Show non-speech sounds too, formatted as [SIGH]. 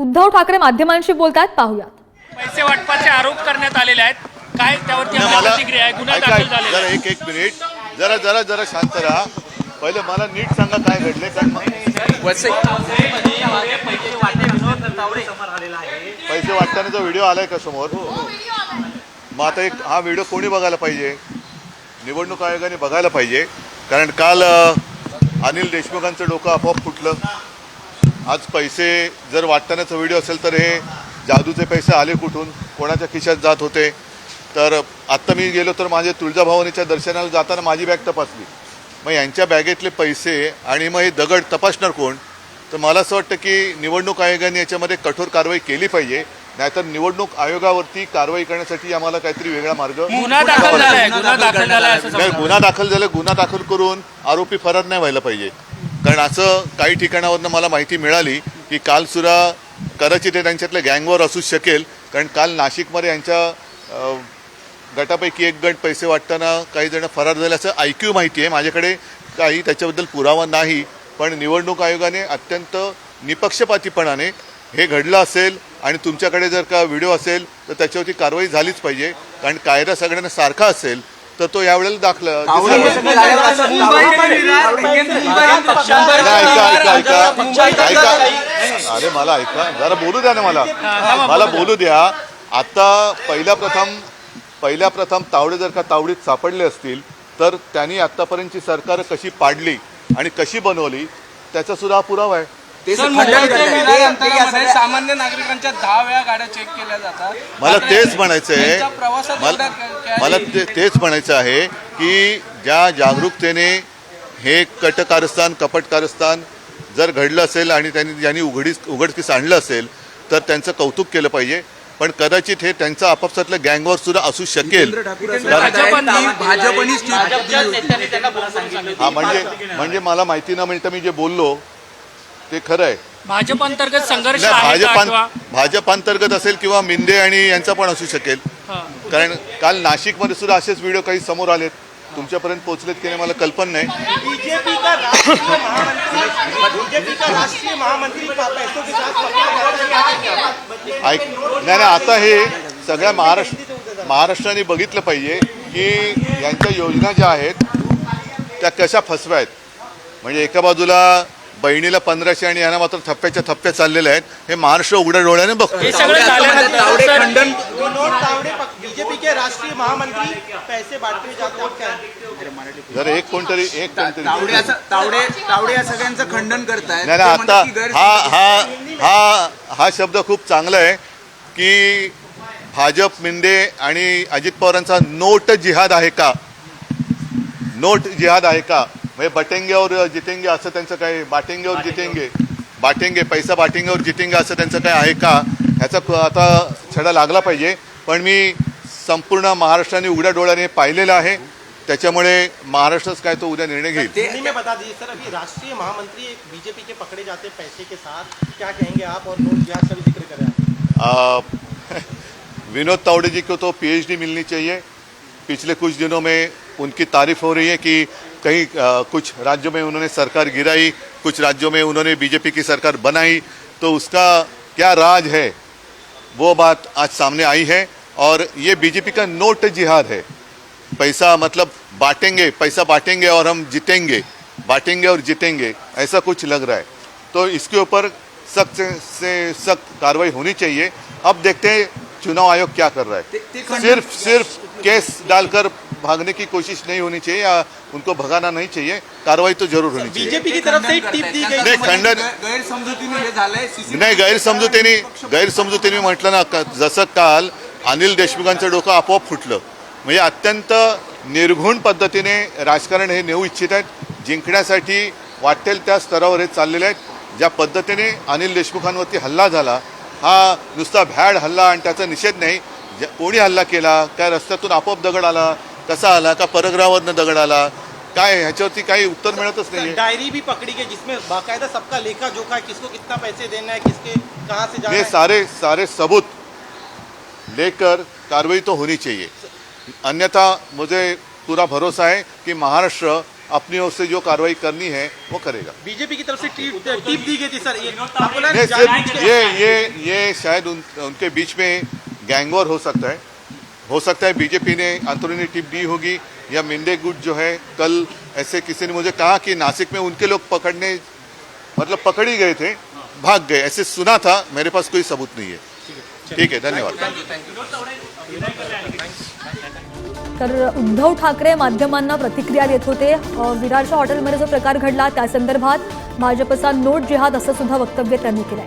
उद्धव ठाकरे माध्यमांशी बोलतात पाहूयात. पैसे वाटपाचे आरोप करण्यात आलेले आहेत. काय त्यावरती प्रतिक्रिया आहे? गुन्हा दाखल झालेला जरा एक एक मिनिट. जरा जरा जरा शांत राहा. पहिले मला नीट सांगा काय घडले. कारण पैसे वाटतानाचा व्हिडिओ आलाय का समोर? मग आता एक हा व्हिडिओ कोणी बघायला पाहिजे? निवडणूक आयोगाने बघायला पाहिजे. कारण काल अनिल देशमुखांचं डोकं आपोआप फुटलं. आज पैसे जर वाटतानाचा व्हिडिओ असेल तर हे जादूचे पैसे आले कुठून? कोणाच्या खिशात जात होते? तर आत्ता मी गेलो तर माझ्या तुळजाभवानीच्या दर्शनाला जाताना माझी बॅग तपासली. मग यांच्या बॅगेतले पैसे आणि मग हे दगड तपासणार कोण? तर मला असं वाटतं की निवडणूक आयोगाने याच्यामध्ये कठोर कारवाई केली पाहिजे. नाहीतर निवडणूक आयोगावरती कारवाई करण्यासाठी आम्हाला काहीतरी वेगळा मार्ग गुन्हा दाखल गुन्हा दाखल झाला गुन्हा दाखल करून आरोपी फरार नाही व्हायला पाहिजे. कारण असं काही ठिकाणावरनं मला माहिती मिळाली की काल सुद्धा कदाचित ते त्यांच्यातल्या गँगवर असू शकेल. कारण काल नाशिकमध्ये यांच्या गटापैकी एक गट पैसे वाटताना काही जण फरार झाले असं ऐक्यू माहिती आहे. माझ्याकडे काही त्याच्याबद्दल पुरावा नाही. पण निवडणूक आयोगाने अत्यंत निपक्षपातीपणाने हे घडलं असेल आणि तुमच्याकडे जर का व्हिडिओ असेल तर त्याच्यावरती कारवाई झालीच पाहिजे. कारण कायदा सगळ्यांना सारखा असेल तर तो यावेळेला दाखला ऐका ऐका अरे मला ऐका जरा बोलू द्या ना मला मला बोलू द्या आता पहिल्या प्रथम पहिल्या प्रथम तावडे जर का तावडीत सापडले असतील तर त्यांनी आतापर्यंतची सरकार कशी पाडली आणि कशी बनवली त्याचा सुद्धा हा पुरावा आहे सामान्य नागरिकांच्या दहा वेळा गाड्या चेक केल्या जातात मला तेच म्हणायचं आहे मला मला ते तेच म्हणायचं आहे की ज्या जागरूकतेने हे कट कारस्थान कपट कारस्थान जर घडलं असेल आणि त्यांनी ज्यांनी उघडीस उघडकीस आणलं असेल तर त्यांचं कौतुक केलं पाहिजे. पण कदाचित हे त्यांचं आपापसातलं गँगवर सुद्धा असू शकेल. भाजपनी भाजपनी हा म्हणजे म्हणजे मला माहिती न मिळता मी जे बोललो ते खरं आहे. भाजप अंतर्गत संघर्ष भाजपां किंवा भाजप अंतर्गत असेल किंवा मिंदे आणि यांचा पण असू शकेल. कारण काल नाशिकमध्ये सुद्धा असेच व्हिडिओ काही समोर आलेत. तुमच्यापर्यंत पोहोचलेत की नाही मला कल्पना नाही. बीजेपी का राष्ट्रीय महामंत्री बीजेपी का राष्ट्रीय महामंत्री पैसों के साथ पकड़ा जाता क्या क्या ऐक नाही नाही आता हे सगळ्या महाराष्ट्र महाराष्ट्राने बघितलं पाहिजे की यांच्या योजना ज्या आहेत त्या कशा फसव्या आहेत. म्हणजे एका बाजूला बहिणीला पंधराशे आणि यांना मात्र थप्प्याच्या थप्प्या चाललेल्या आहेत. हे महाराष्ट्र उघड्या डोळ्याने बघतो हे सगळं झाल्यानंतर सर, विनोद तावडे बीजेपी के राष्ट्रीय महामंत्री पैसे क्या? जर एक कोणतरी एक कोणतरी तावडे तावडे तावडे या सगळ्यांचं खंडन करतायत. नाही म्हणतात आता हा हा हा हा शब्द खूप चांगला आहे की भाजप मिंदे आणि अजित पवारांचा नोट जिहाद आहे का? नोट जिहाद आहे का? म्हणजे बटेंगे और जितेंगे असं त्यांचं काय बाटेंगे और जितेंगे बाटेंगे पैसा बाटेंगे और जितेंगे असं त्यांचं काय आहे का? ह्याचा आता छडा लागला पाहिजे. पण मी संपूर्ण महाराष्ट्राने उघड्या डोळ्याने पाहिलेलं आहे. त्याच्यामुळे महाराष्ट्रच काय तो उद्या निर्णय घेईल. हिंदी में बता दीजिए सर अभी राष्ट्रीय महामंत्री एक बीजेपी के पकड़े जाते पैसे के साथ. क्या कहेंगे आप और का भी ज़िक्र करें [LAUGHS] विनोद तावड़े जी को तो पीएचडी मिलनी चाहिए. पिछले कुछ दिनों में उनकी तारीफ़ हो रही है कि कहीं आ, कुछ राज्यों में उन्होंने सरकार गिराई कुछ राज्यों में उन्होंने बीजेपी की सरकार बनाई. तो उसका क्या राज है? वो बात आज सामने आई है. और ये बीजेपी का नोट जिहाद है। पैसा मतलब बांटेंगे पैसा बांटेंगे और हम जीतेंगे बांटेंगे और जीतेंगे ऐसा कुछ लग रहा है। तो इसके ऊपर सख्त से, सख्त कार्रवाई होनी चाहिए। अब देखते हैं चुनाव आयोग क्या कर रहा है। ते- ते सिर्फ़ सिर्फ़ केस डालकर भागने की कोशिश नहीं होनी चाहिए या उनको भगाना नहीं चाहिए कार्रवाई तो ज़रूर होनी चाहिए। बीजेपी की तरफ़ से एक टिप दी गई। नाही, खंडन- गैर- गैरसमजुतीने हे नाही गैरसमजुतीने गैरसमजुतीने म्हटलं ना का- जसं काल अनिल देशमुखांचं डोकं आपोआप फुटलं. म्हणजे अत्यंत निर्घुण पद्धतीने राजकारण हे नेऊ इच्छित आहेत. जिंकण्यासाठी वाटेल त्या स्तरावर हे चाललेले आहेत. ज्या पद्धतीने अनिल देशमुखांवरती हल्ला झाला हा नुसता भॅड हल्ला आणि त्याचा निषेध नाही. कोणी हल्ला केला काय रस्त्यातून आपोआप दगड आला कसा आला का परग्रहावरनं दगड आला काय ह्याच्यावरती काही उत्तर मिळतच नाही डायरी भी पकड़ी गई जिसमें बाकायदा सबका लेखा जोखा है किसको कितना पैसे देना है किसके कहाँ से जाना है? सारे सारे सबूत लेकर कार्रवाई तो होनी चाहिए। अन्यथा मुझे पूरा भरोसा है कि महाराष्ट्र अपनी ओर से जो कार्रवाई करनी है वो करेगा। बीजेपी की तरफ़ से टीप टिप दी गई थी सर ये सिर्फ़ ये ये ये शायद उन, उनके बीच में गैंगवॉर हो सकता है। हो सकता है बीजेपी ने अंतरूनी टिप दी होगी या मिंडे गुट जो है कल ऐसे किसी ने मुझे कहा कि नासिक में उनके लोग पकड़ने मतलब पकड़ ही गए थे भाग गए। ऐसे सुना था मेरे पास कोई सबूत नहीं है। ठीक है धन्यवाद. तर उद्धव ठाकरे माध्यमांना प्रतिक्रिया देत होते. विरारच्या हॉटेलमध्ये जो प्रकार घडला त्या संदर्भात भाजपचा नोट जिहाद असं सुद्धा वक्तव्य त्यांनी केलंय.